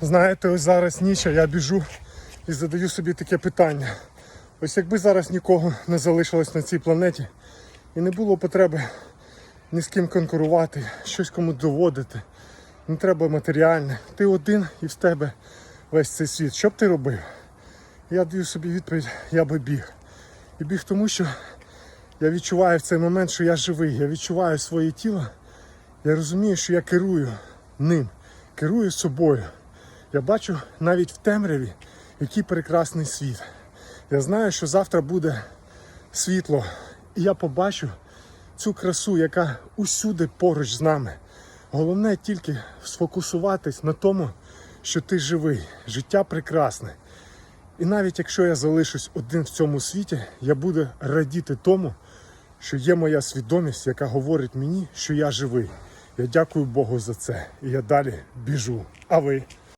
Знаєте, ось зараз ніч, а я біжу і задаю собі таке питання. Ось якби зараз нікого не залишилось на цій планеті і не було потреби ні з ким конкурувати, щось комусь доводити, не треба матеріальне. Ти один і в тебе весь цей світ. Що б ти робив? Я даю собі відповідь, я би біг. І біг тому, що я відчуваю в цей момент, що я живий. Я відчуваю своє тіло. Я розумію, що я керую ним, керую собою. Я бачу навіть в темряві, який прекрасний світ. Я знаю, що завтра буде світло, і я побачу цю красу, яка усюди поруч з нами. Головне тільки сфокусуватись на тому, що ти живий, життя прекрасне. І навіть якщо я залишусь один в цьому світі, я буду радіти тому, що є моя свідомість, яка говорить мені, що я живий. Я дякую Богу за це. І я далі біжу. А ви?